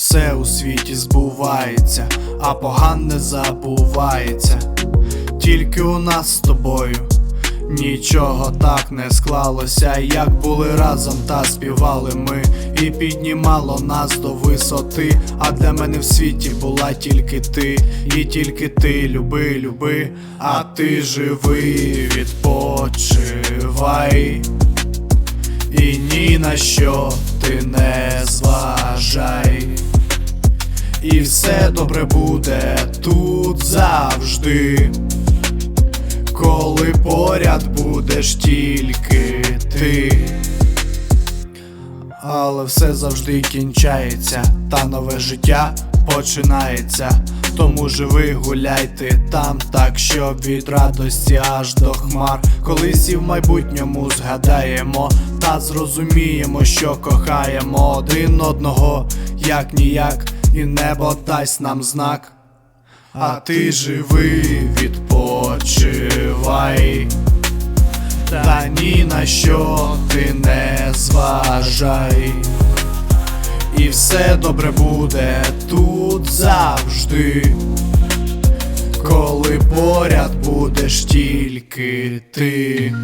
все у світі збувається, а погане забувається. Тільки у нас з тобою нічого так не склалося, як були разом та співали ми, і піднімало нас до висоти. А для мене в світі була тільки ти, і тільки ти, люби, люби, а ти живи, відпочивай. І ні на що ти не все добре буде тут завжди. Коли поряд будеш тільки ти. Але все завжди кінчається, та нове життя починається. Тому живи, гуляйте там, так щоб від радості аж до хмар. Колись і в майбутньому згадаємо та зрозуміємо, що кохаємо один одного, як ніяк, і небо дасть нам знак. А ти живи, відпочивай. Та ні на що ти не зважай. І все добре буде тут завжди. Коли поряд будеш тільки ти.